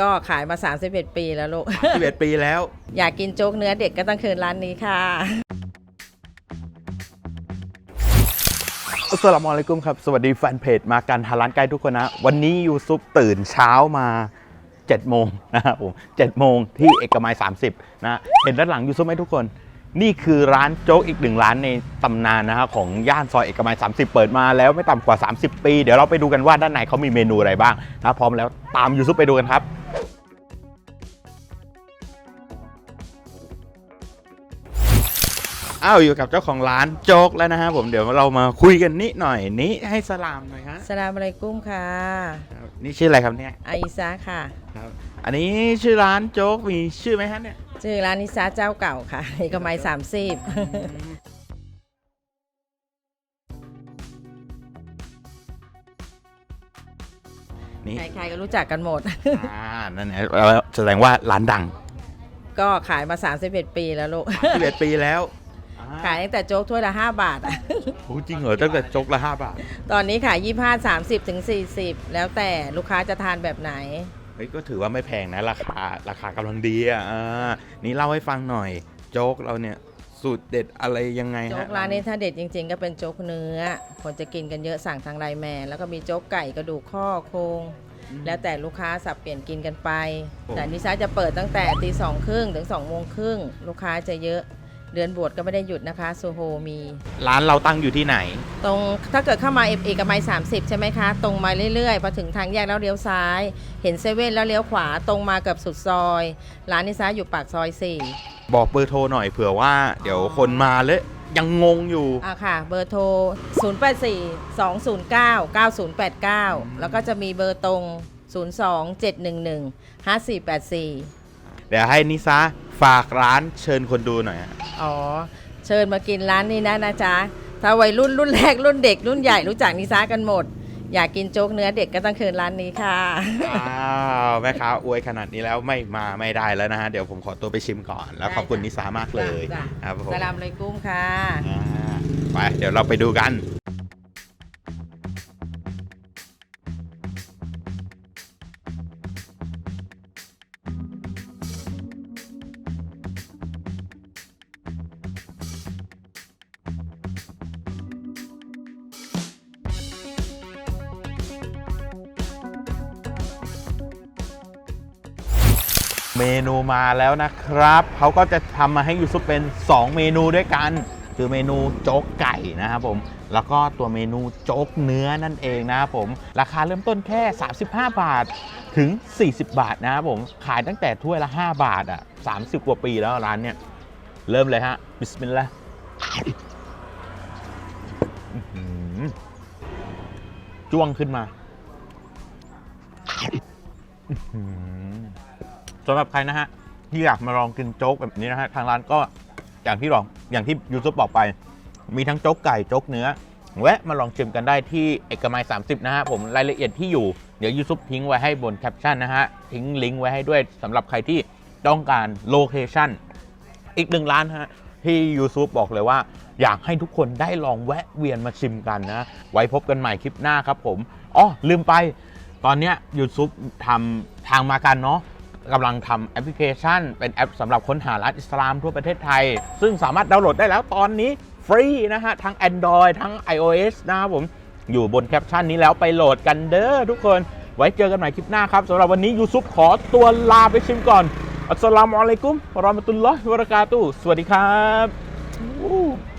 ก็ขายมา 31 ปีแล้วลูก 11 ปีแล้ว อยากกินโจ๊กเนื้อเด็กก็ต้องคืนร้านนี้ค่ะอัสสลามุอะลัยกุมครับ สวัสดีแฟนเพจมากันทาร้านใกล้ทุกคนนะ วันนี้ยูซุปตื่นเช้ามา7โมงนะครับผม7โมงที่เอกมัย 30 นะ เห็นด้านหลังยูซุปไหมทุกคน นี่คือร้านโจ๊กอีกหนึ่งร้านในตำนานนะฮะของย่านซอยเอกมัย 30 เปิดมาแล้วไม่ต่ำกว่า 30 ปี เดี๋ยวเราไปดูกันว่าด้านในเขามีเมนูอะไรบ้างนะพร้อมแล้วตามยูซุปไปดูกันครับอ้าวอยู่กับเจ้าของร้านโจ๊กแล้วนะฮะผมเดี๋ยวเรามาคุยกันนิดหน่อยนี้ให้สลามหน่อยฮะสลามอะไรกุ้มค่ะครับนี่ชื่ออะไรครับเนี่ยอาอิซาค่ะครับอันนี้ชื่อร้านโจ๊กมีชื่อไหมฮะเนี่ย ชื่อร้านอิซาเจ้าเก่าค่ะเอกมัยสามสิบนี่ใครๆก็รู้จักกันหมด อ่านั่นแหละแสดงว่าร้านดังก็ขายมา 31 ปีแล้วลูก11ปีแล้ว ขายตั้งแต่โจ๊กถ้วยละ 5 บาทอะโอ้จริงเหรอตั้งแต่โจ๊กละห้าบาท ตอนนี้ขาย 25 30 ถึง 40 แล้วแต่ลูกค้าจะทานแบบไหน เฮ้ยก็ถือว่าไม่แพงนะ ราคาราคากำลังดีอะอ่านี่เล่าให้ฟังหน่อย โจ๊กเราเนี่ยสูตรเด็ดอะไรยังไงโจ๊ฮะกร้านนี้ถ้าเด็ดจริง ๆ ก็เป็นโจ๊กเนื้อคนจะกินกันเยอะสั่งทางไลน์แมนแล้วก็มีโจ๊กไก่กระดูกข้อโครงแล้วแต่ลูกค้าสับเปลี่ยนกินกันไปแต่นิซ่าจะเปิดตั้งแต่ตีสองครึ่งถึง2องโมงครึ่งลูกค้าจะเยอะ เดือนบวชก็ไม่ได้หยุดนะคะโซโฮมี ร้านเราตั้งอยู่ที่ไหน ตรงถ้าเกิดเข้ามาเอกเอกมัย30 ใช่ไหมคะ ตรงมาเรื่อยๆ พอถึงทางแยกแล้วเลี้ยวซ้าย เห็นเซเว่นแล้วเลี้ยวขวาตรงมาเกับสุดซอย ร้านนิซ่าอยู่ปากซอย4บอกเบอร์โทรหน่อยเผื่อว่า เดี๋ยวคนมาแล้วยังงงอยู่ อะค่ะ เบอร์โทร 084 209 9089 แล้วก็จะมีเบอร์ตรง 02 711 5484 เดี๋ยวให้นิซาฝากร้านเชิญคนดูหน่อยฮะอ๋อ เชิญมากินร้านนี้นะนะจ๊ะ ถ้าวัยรุ่นรุ่นแรกรุ่นเด็กรุ่นใหญ่รู้จักนิซ่ากันหมด อยากกินโจ๊กเนื้อเด็กก็ต้องคืนร้านนี้ค่ะ อ้าวแม่ค้าอวยขนาดนี้แล้วไม่มาไม่ได้แล้วนะฮะ เดี๋ยวผมขอตัวไปชิมก่อน แล้วขอบคุณนิสามากเลยจ้ะ ครับผมสลามเลยกุ้มค่ะ อ่าไปเดี๋ยวเราไปดูกัน เมนูมาแล้วนะครับ เขาก็จะทำมาให้ยูซุปเป็น 2 เมนูด้วยกัน คือเมนูโจ๊กไก่นะครับผม แล้วก็ตัวเมนูโจ๊กเนื้อนั่นเองนะครับผม ราคาเริ่มต้นแค่ 35 บาทถึง 40 บาทนะครับผม ขายตั้งแต่ถ้วยละ 5 บาทอะ 30 กว่าปีแล้วร้านเนี่ย เริ่มเลยฮะ บิสมิลลาห์จ้วงขึ้นมา สำหรับใครนะฮะที่อยากมาลองกินโจ๊กแบบนี้นะฮะทางร้านก็อย่างที่ลองอย่างที่ยูซุปบอกไป มีทั้งโจ๊กไก่โจ๊กเนื้อแวะมาลองชิมกันได้ที่เอกมัย 30 นะฮะผมรายละเอียดที่อยู่เดี๋ยวยูซุปทิ้งไว้ให้บนแคปชั่นนะฮะทิ้งลิงก์ไว้ให้ด้วยสำหรับใครที่ต้องการโลเคชั่นอีกหนึ่งร้านฮะที่ยูซุปบอกเลยว่า อยากให้ทุกคนได้ลองแวะเวียนมาชิมกันนะ ไว้พบกันใหม่คลิปหน้าครับผมอ๋อลืมไป ตอนเนี้ยยูซุปทำทางมากันเนาะ กำลังทำแอปพลิเคชัน เป็นแอปสำหรับค้นหาร้านอิสลามทั่วประเทศไทย ซึ่งสามารถดาวน์โหลดได้แล้วตอนนี้ฟรีนะฮะ ทั้ง Android ทั้ง iOS นะครับผม อยู่บนแคปชั่นนี้แล้วไปโหลดกันเด้อทุกคน ไว้เจอกันใหม่คลิปหน้าครับสำหรับวันนี้ยูซุปขอตัวลาไปชิมก่อน อัสสลามุอะลัยกุมวะเราะมตุลลอฮิวะบะเราะกาตุสวัสดีครับ